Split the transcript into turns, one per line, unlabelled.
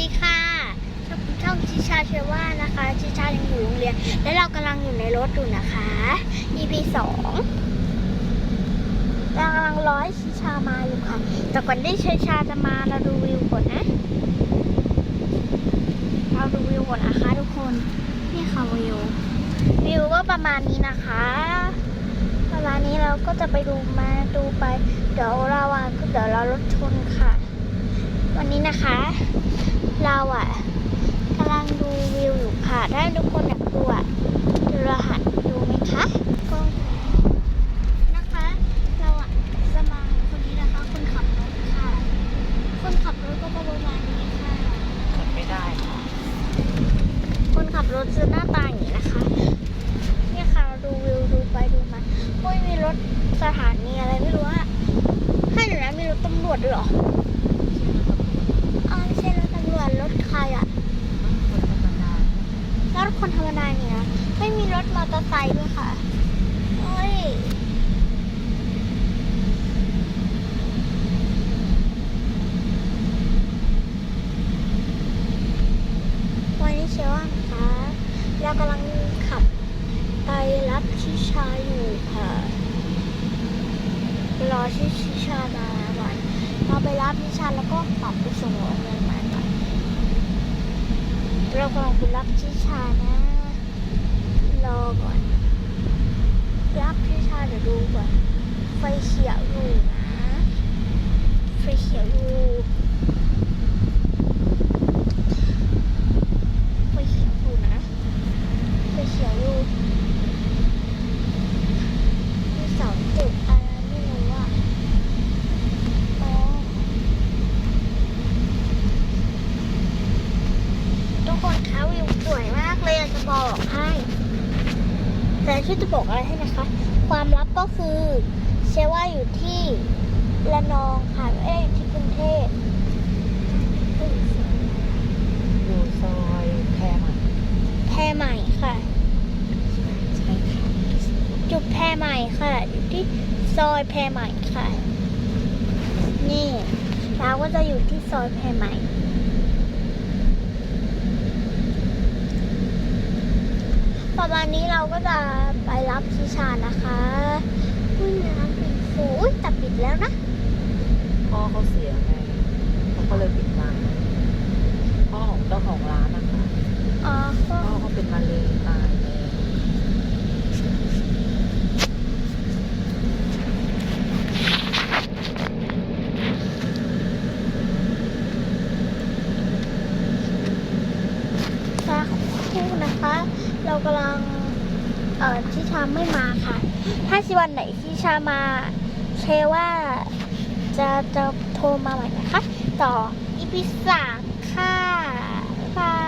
ดีค่ะช่องช่องชิชาเชอว่านะคะชิชายังอยู่โรงเรียน และเรากำลังอยู่ในรถอยู่นะคะ EP สองเรากำลังร้อยชิชามาอยู่ค่ะ แต่ก่อนที่ชิชาจะมาเราดูวิวก่อนนะ เราดูวิวก่อนนะคะทุกคนนี่ค่ะวิว วิวก็ประมาณนี้นะคะประมาณนี้เราก็จะไปดูมาดูไป เดี๋ยวเราอะก็เดี๋ยวเรารถชนค่ะ วันนี้นะคะ เราอะกำลังดูวิวอยู่ค่ะถ้าทุกคนอยากดูอะดูรหัสดูไหมคะก็นะคะ เราอะจะมาคนนี้นะคะ คนขับรถค่ะ คนขับรถก็ประมาณนี้ค่ะ
ขับไม่ได้ค่ะ
คนขับรถจะหน้าตาอย่างนี้นะคะเนี่ยค่ะเราดูวิวดูไปดูมาโอ้ยมีรถสถานีอะไรไม่รู้อะให้หนูนะมีรถตำรวจด้วยหรออ๋อไม่ใช่รถตำรวจรถใครอะ
คนธรรมดา
รถคนธรรมดาเนี่ยนะไม่มี รถมอเตอร์ไซค์ด้วยค่ะโอ้ยวันนี้เชียวว่านะคะเรากำลังขับไปรับชิชาอยู่ค่ะ รอชิชิชามาก่อนเราไปรับชิชาแล้วก็ขับไปส่งโรงเรียนมาก่อนเรากำลังไปรับชิชานะ รอก่อน รับพี่ชาเดี๋ยวดูก่อน ไฟเขียวอยู่นะ ไฟเขียวอยู่ ไฟเขียวอยู่นะ ไฟเขียวอยู่ มีเสาตึกอะไรไม่รู้อะอ๋อทุกคนคะวิวสวยมากเลยอยากจะบอกให้ แต่ที่จะบอกอะไรให้นะคะ ความลับก็คือเชื่อว่าอยู่ที่ระนองค่ะไม่ได้อยู่ที่กรุงเทพ
อยู่ซอยแพรมัน
แพรใหม่ค่ะ
ใช่ค่ะ
จุดแพรใหม่ค่ะ อยู่ที่ซอยแพรใหม่ค่ะ นี่เราก็จะอยู่ที่ซอยแพรใหม่ ประมาณนี้เราก็จะไปรับชิชานะคะอุ้ยน้ำปิดฟูอุ้ยแต่ปิดแล้วนะ
พ่อเขาเสียไงเขาก็เลยปิดร้านพ่อของเจ้าของร้านนะคะ
อ๋อก็
พ่อเขาเป็นมะเร็งตายเลย
สักครู่นะคะ เรากำลังเอ่อชิชาไม่มาค่ะ ถ้าชิวันไหนชิชามาเชว่าจะจะโทรมาใหม่นะคะ ต่ออีพีสามค่ะบ๊าบาย